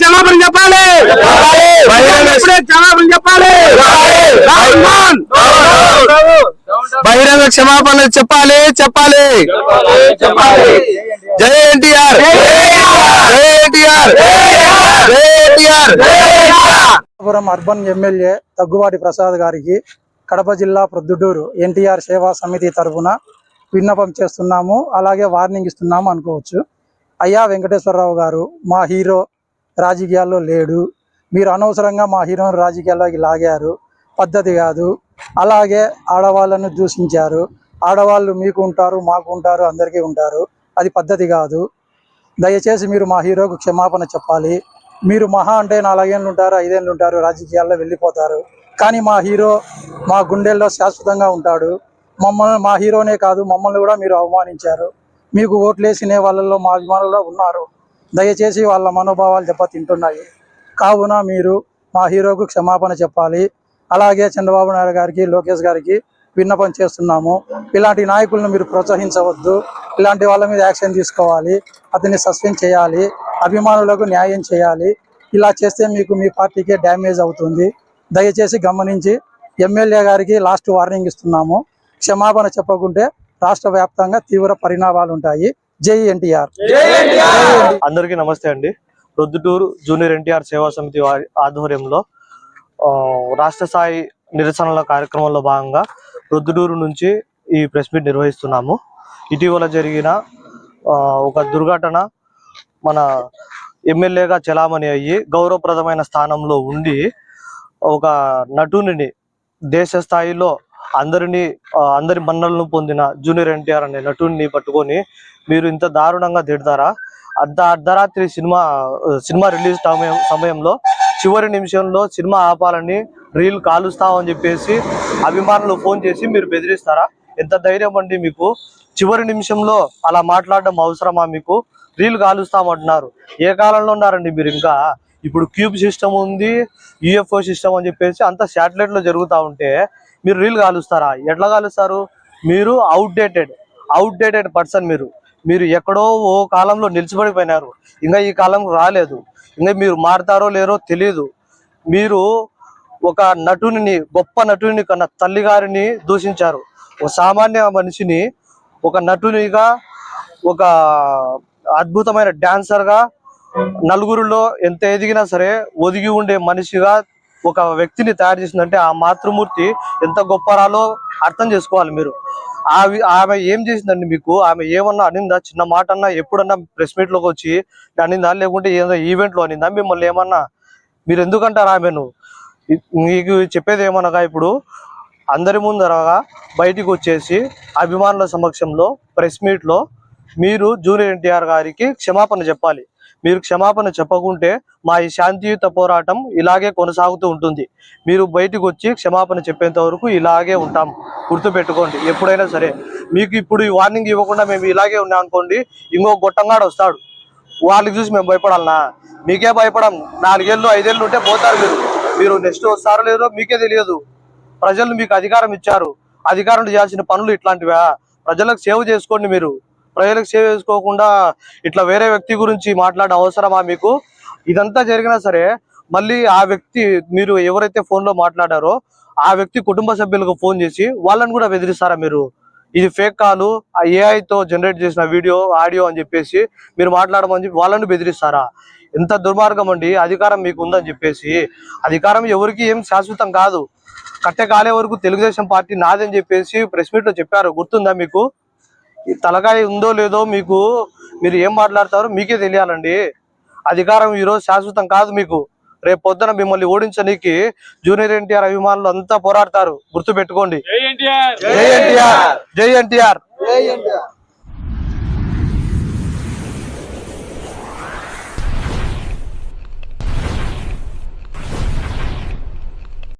క్షమాపణ చెప్పాలి. ఇప్పుడే క్షమాపణ చెప్పాలి. బహిరంగ క్షమాపణ చెప్పాలి చెప్పాలి. జై ఎన్టీఆర్. జై ఎన్టీఆర్. జై ఎన్టీఆర్. పురం అర్బన్ ఎమ్మెల్యే దగ్గుబాటి ప్రసాద్ గారికి కడప జిల్లా ప్రొద్దుటూరు ఎన్టీఆర్ సేవా సమితి తరఫున విన్నపం చేస్తున్నాము అలాగే వార్నింగ్ ఇస్తున్నాము అనుకోవచ్చు. అయ్యా వెంకటేశ్వరరావు గారు మా హీరో రాజకీయాల్లో లేడు. మీరు అనవసరంగా మా హీరోని రాజకీయాల్లోకి లాగారు. పద్ధతి కాదు. అలాగే ఆడవాళ్ళను దూషించారు. ఆడవాళ్ళు మీకు ఉంటారు మాకు ఉంటారు అందరికీ ఉంటారు. అది పద్ధతి కాదు. దయచేసి మీరు మా హీరోకు క్షమాపణ చెప్పాలి. మీరు మహా అంటే నాలుగేళ్ళు ఉంటారు ఐదేళ్ళు ఉంటారు రాజకీయాల్లో వెళ్ళిపోతారు. కానీ మా హీరో మా గుండెల్లో శాశ్వతంగా ఉంటాడు. మమ్మల్ని మా హీరోనే కాదు మమ్మల్ని కూడా మీరు అవమానించారు. మీకు ఓట్లేసినే వాళ్ళల్లో మా అభిమానులు కూడా ఉన్నారు. దయచేసి వాళ్ళ మనోభావాలు దెబ్బతింటున్నాయి. కావున మీరు మా హీరోకు క్షమాపణ చెప్పాలి. అలాగే చంద్రబాబు నాయుడు గారికి లోకేష్ గారికి విన్నపం చేస్తున్నాము. ఇలాంటి నాయకులను మీరు ప్రోత్సహించవద్దు. ఇలాంటి వాళ్ళ మీద యాక్షన్ తీసుకోవాలి. అతన్ని సస్పెండ్ చేయాలి. అభిమానులకు న్యాయం చేయాలి. ఇలా చేస్తే మీకు మీ పార్టీకే డ్యామేజ్ అవుతుంది. దయచేసి గమనించి ఎమ్మెల్యే గారికి లాస్ట్ వార్నింగ్ ఇస్తున్నాము. క్షమాపణ చెప్పకుంటే రాష్ట్ర వ్యాప్తంగా తీవ్ర పరిణామాలు ఉంటాయి. జై ఎన్టీఆర్. అందరికీ నమస్తే అండి. ప్రొద్దుటూరు జూనియర్ ఎన్టీఆర్ సేవా సమితి వారి ఆధ్వర్యంలో ఆ, రాష్ట్ర స్థాయి నిరసనల కార్యక్రమంలో భాగంగా ప్రొద్దుటూరు నుంచి ఈ ప్రెస్ మీట్ నిర్వహిస్తున్నాము. ఇటీవల జరిగిన ఒక దుర్ఘటన మన ఎమ్మెల్యేగా చలామణి అయ్యి గౌరవప్రదమైన స్థానంలో ఉండి ఒక నటుని దేశ స్థాయిలో అందరిని అందరి మన్నలను పొందిన జూనియర్ ఎన్టీఆర్ అనే నటుడిని పట్టుకొని మీరు ఇంత దారుణంగా తిడతారా? అర్ధ అర్ధరాత్రి సినిమా సినిమా రిలీజ్ సమయం సమయంలో చివరి నిమిషంలో సినిమా ఆపాలని రీల్ కాలుస్తామని చెప్పేసి అభిమానులు ఫోన్ చేసి మీరు బెదిరిస్తారా? ఎంత ధైర్యం అండి మీకు? చివరి నిమిషంలో అలా మాట్లాడడం అవసరమా మీకు? రీల్ కాలుస్తామంటున్నారు ఏ కాలంలో ఉన్నారండి మీరు ఇంకా? ఇప్పుడు క్యూబ్ సిస్టమ్ ఉంది యుఎఫ్ఓ సిస్టమ్ అని చెప్పేసి అంత శాటిలైట్లో జరుగుతూ ఉంటే మీరు రీల్ కాలుస్తారా? ఎట్లా కాలుస్తారు? మీరు అవుట్డేటెడ్ అవుట్డేటెడ్ పర్సన్ మీరు. మీరు ఎక్కడో ఓ కాలంలో నిలిచిపడిపోయినారు. ఇంకా ఈ కాలం రాలేదు. ఇంకా మీరు మారుతారో లేరో తెలియదు మీరు ఒక నటుని గొప్ప నటుని కన్నా తల్లిగారిని దూషించారు. ఒక సామాన్య మనిషిని ఒక నటునిగా ఒక అద్భుతమైన డాన్సర్గా నలుగురిలో ఎంత ఎదిగినా సరే ఒదిగి ఉండే మనిషిగా ఒక వ్యక్తిని తయారు చేసిందంటే ఆ మాతృమూర్తి ఎంత గొప్పరాలో అర్థం చేసుకోవాలి మీరు. ఆవి ఆమె ఏం చేసిందండి మీకు? ఆమె ఏమన్నా అనిందా? చిన్న మాట అన్నా? ఎప్పుడన్నా ప్రెస్ మీట్లోకి వచ్చి అనిందా? లేకుంటే ఏదో ఈవెంట్లో అనిందా? మిమ్మల్ని ఏమన్నా? మీరు ఎందుకంటారు ఆమెను? మీకు చెప్పేది ఏమనగా ఇప్పుడు? అందరి ముందరగా బయటికి వచ్చేసి అభిమానుల సమక్షంలో ప్రెస్ మీట్లో మీరు జూనియర్ ఎన్టీఆర్ గారికి క్షమాపణ చెప్పాలి. మీరు క్షమాపణ చెప్పకుంటే మా ఈ శాంతియుత పోరాటం ఇలాగే కొనసాగుతూ ఉంటుంది. మీరు బయటకు వచ్చి క్షమాపణ చెప్పేంత వరకు ఇలాగే ఉంటాం. గుర్తుపెట్టుకోండి. ఎప్పుడైనా సరే. మీకు ఇప్పుడు ఈ వార్నింగ్ ఇవ్వకుండా మేము ఇలాగే ఉన్నాం అనుకోండి ఇంకో గొట్టంగాడు వస్తాడు. వాళ్ళకి చూసి మేము భయపడాలనా? మీకే భయపడం. నాలుగేళ్ళు ఐదేళ్ళు ఉంటే పోతారు మీరు. మీరు నెక్స్ట్ వస్తారో లేదో మీకే తెలియదు. ప్రజలు మీకు అధికారం ఇచ్చారు. అధికారం చేయాల్సిన పనులు ఇట్లాంటివా? ప్రజలకు సేవ చేసుకోండి మీరు. ప్రజలకు సేవ చేసుకోకుండా ఇట్లా వేరే వ్యక్తి గురించి మాట్లాడడం అవసరమా మీకు? ఇదంతా జరిగినా సరే మళ్ళీ ఆ వ్యక్తి మీరు ఎవరైతే ఫోన్లో మాట్లాడారో ఆ వ్యక్తి కుటుంబ సభ్యులకు ఫోన్ చేసి వాళ్ళని కూడా బెదిరిస్తారా మీరు? ఇది ఫేక్ కాలు ఆ ఏఐతో తో జనరేట్ చేసిన వీడియో ఆడియో అని చెప్పేసి మీరు మాట్లాడమని చెప్పి వాళ్ళని బెదిరిస్తారా? ఎంత దుర్మార్గం అండి అధికారం మీకు ఉందని చెప్పేసి. అధికారం ఎవరికి ఏం శాశ్వతం కాదు. కట్టె కాలే వరకు తెలుగుదేశం పార్టీ నాదని చెప్పేసి ప్రెస్ మీట్లో చెప్పారు. గుర్తుందా మీకు? ఈ తలకాయ ఉందో లేదో మీకు మీరు ఏం మాట్లాడతారో మీకే తెలియాలండి. అధికారం ఈరోజు శాశ్వతం కాదు మీకు. రేపు పొద్దున మిమ్మల్ని ఓడించడానికి జూనియర్ ఎన్టీఆర్ అభిమానులు అంతా పోరాడతారు. గుర్తు పెట్టుకోండి జై ఎన్టీఆర్. జై ఎన్టీఆర్.